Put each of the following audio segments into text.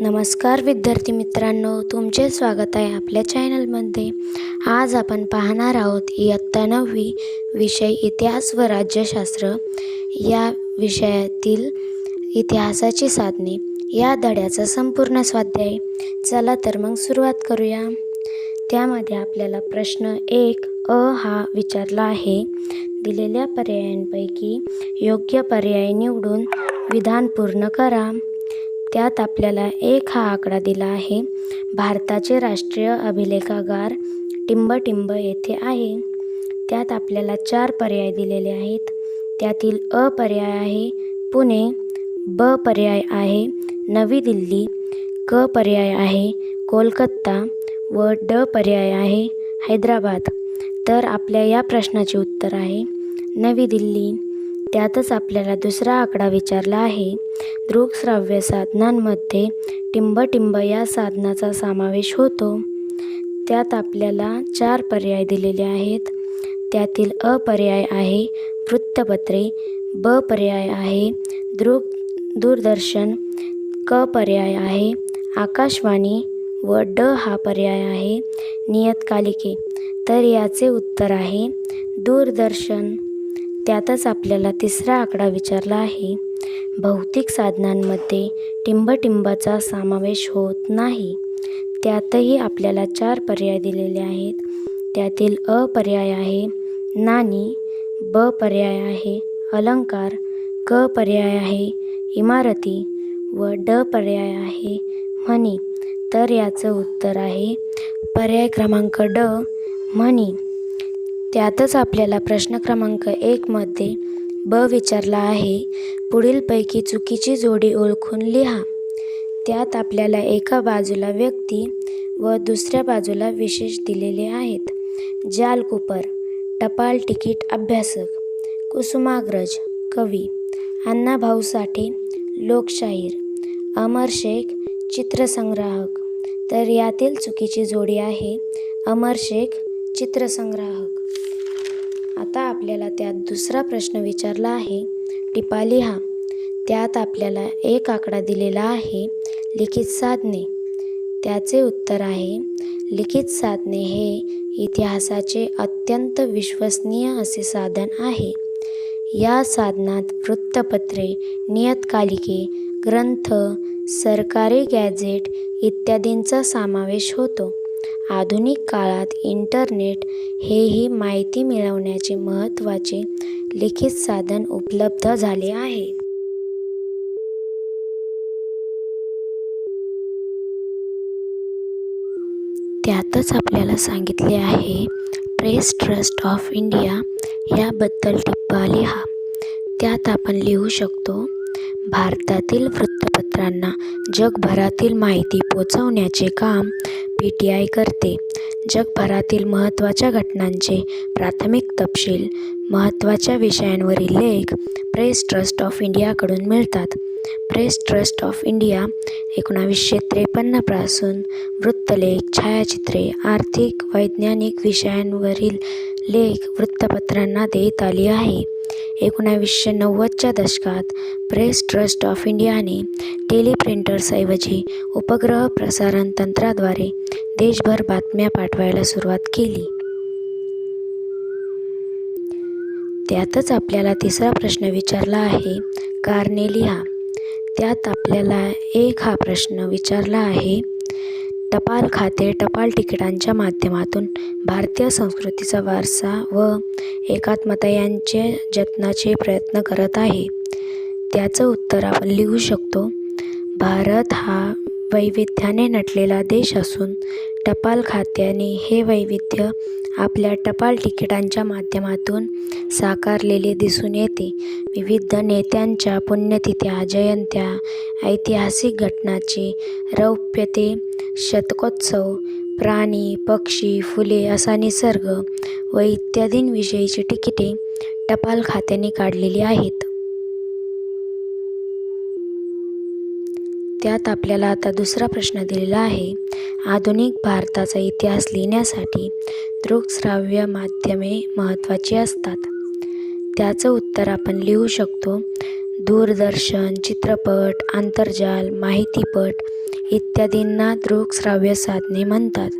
नमस्कार विद्यार्थी मित्रांनो तुमचे स्वागत आहे आपल्या चॅनलमध्ये. आज आपण पाहणार आहोत इयत्ता नववी विषय इतिहास व राज्यशास्त्र. या विषयातील इतिहासाची साधने या धड्याचा संपूर्ण स्वाध्याय. चला तर मग सुरुवात करूया. त्यामध्ये आपल्याला प्रश्न एक अ हा विचारला आहे. दिलेल्या पर्यायांपैकी योग्य पर्याय निवडून विधान पूर्ण करा. त्यात आपल्याला एक हा आकडा दिला आहे. भारताचे राष्ट्रीय अभिलेखागार टिंबटिंब येथे आहे. त्यात आपल्याला चार पर्याय दिलेले आहेत. त्यातील अ पर्याय आहे पुणे. ब पर्याय आहे नवी दिल्ली. क पर्याय आहे कोलकाता. व ड पर्याय आहे हैदराबाद. तर आपल्या या प्रश्नाचे उत्तर आहे नवी दिल्ली. त्यातच आपल्याला दुसरा आकडा विचारला आहे. दृकश्राव्य साधनांमध्ये टिंबटिंब या साधनाचा समावेश होतो. त्यात आपल्याला चार पर्याय दिलेले आहेत. त्यातील अ पर्याय आहे वृत्तपत्रे ब पर्याय आहे दृक दूरदर्शन क पर्याय आहे आकाशवाणी व ड हा पर्याय आहे नियतकालिके. तर याचे उत्तर आहे दूरदर्शन. त्यातच आपल्याला तिसरा आकडा विचारला आहे. भौतिक साधनांमध्ये टिंबटिंबाचा समावेश होत नाही. त्यातही आपल्याला चार पर्याय दिलेले आहेत. त्यातील अ पर्याय आहे नाणी ब पर्याय आहे अलंकार क पर्याय आहे इमारती व ड पर्याय आहे. म्हणी. तर याचं उत्तर आहे पर्याय क्रमांक ड म्हणी. त्यातच आपल्याला प्रश्न क्रमांक एकमध्ये ब विचारला आहे. पुढीलपैकी चुकीची जोडी ओळखून लिहा. त्यात आपल्याला एका बाजूला व्यक्ती व दुसऱ्या बाजूला विशेष दिलेले आहेत. जाल कुपर टपाल तिकीट अभ्यासक कुसुमाग्रज कवी अण्णाभाऊ साठे लोकशाहीर अमर शेख चित्रसंग्राहक. तर यातील चुकीची जोडी आहे अमर शेख चित्रसंग्राहक. आता आपल्याला त्यात दुसरा प्रश्न विचारला आहे. टिपा लिहा त्यात आपल्याला एक आकडा दिलेला आहे लिखित साधने. त्याचे उत्तर आहे लिखित साधने हे इतिहासाचे अत्यंत विश्वसनीय असे साधन आहे. या साधनात वृत्तपत्रे नियतकालिके ग्रंथ सरकारी गॅझेट इत्यादींचा समावेश होतो. आधुनिक काळात इंटरनेट हेही माहिती मिळवण्याचे महत्त्वाचे लिखित साधन उपलब्ध झाले आहे. त्यातच आपल्याला सांगितले आहे प्रेस ट्रस्ट ऑफ इंडिया याबद्दल टिप्पा लिहा. त्यात आपण लिहू शकतो भारतातील वृत्तपत्रांना जगभरातील माहिती पोचवण्याचे काम पी टी आय करते. जगभरातील महत्त्वाच्या घटनांचे प्राथमिक तपशील महत्त्वाच्या विषयांवरील लेख प्रेस ट्रस्ट ऑफ इंडियाकडून मिळतात. प्रेस ट्रस्ट ऑफ इंडिया एकोणावीसशे त्रेपन्नपासून वृत्तलेख छायाचित्रे आर्थिक वैज्ञानिक विषयांवरील लेख वृत्तपत्रांना देत आली आहे. एकोणावीसशे नव्वदच्या दशकात प्रेस ट्रस्ट ऑफ इंडियाने टेलिप्रिंटर्सऐवजी उपग्रह प्रसारण तंत्राद्वारे देशभर बातम्या पाठवायला सुरुवात केली. त्यातच आपल्याला तिसरा प्रश्न विचारला आहे कारने लिहा त्यात आपल्याला एक हा प्रश्न विचारला आहे टपाल खाते टपाल तिकिटांच्या माध्यमातून भारतीय संस्कृतीचा वारसा व एकात्मता यांचे जतनाचे प्रयत्न करत आहे. त्याचं उत्तर आपण लिहू शकतो. भारत हा वैविध्याने नटलेला देश असून टपाल खात्याने हे वैविध्य आपल्या टपाल तिकिटांच्या माध्यमातून साकारलेले दिसून येते. विविध नेत्यांच्या पुण्यतिथ्या जयंत्या ऐतिहासिक घटनाचे रौप्यते शतकोत्सव प्राणी पक्षी फुले असा निसर्ग व इत्यादींविषयीची तिकिटे टपाल खात्याने काढलेली आहेत. त्यात आपल्याला आता दुसरा प्रश्न दिलेला आहे. आधुनिक भारताचा इतिहास लिहिण्यासाठी दृकश्राव्य माध्यमे महत्त्वाची असतात. त्याचं उत्तर आपण लिहू शकतो. दूरदर्शन चित्रपट आंतरजाल माहितीपट इत्यादींना दृकश्राव्य साधने म्हणतात.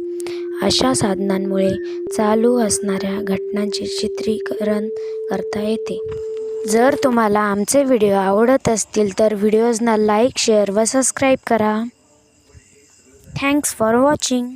अशा साधनांमुळे चालू असणाऱ्या घटनांचे चित्रीकरण करता येते. जर तुम्हाला आमचे व्हिडिओ आवडत असतील तर व्हिडिओजना लाईक शेअर व सबस्क्राईब करा. Thanks for watching.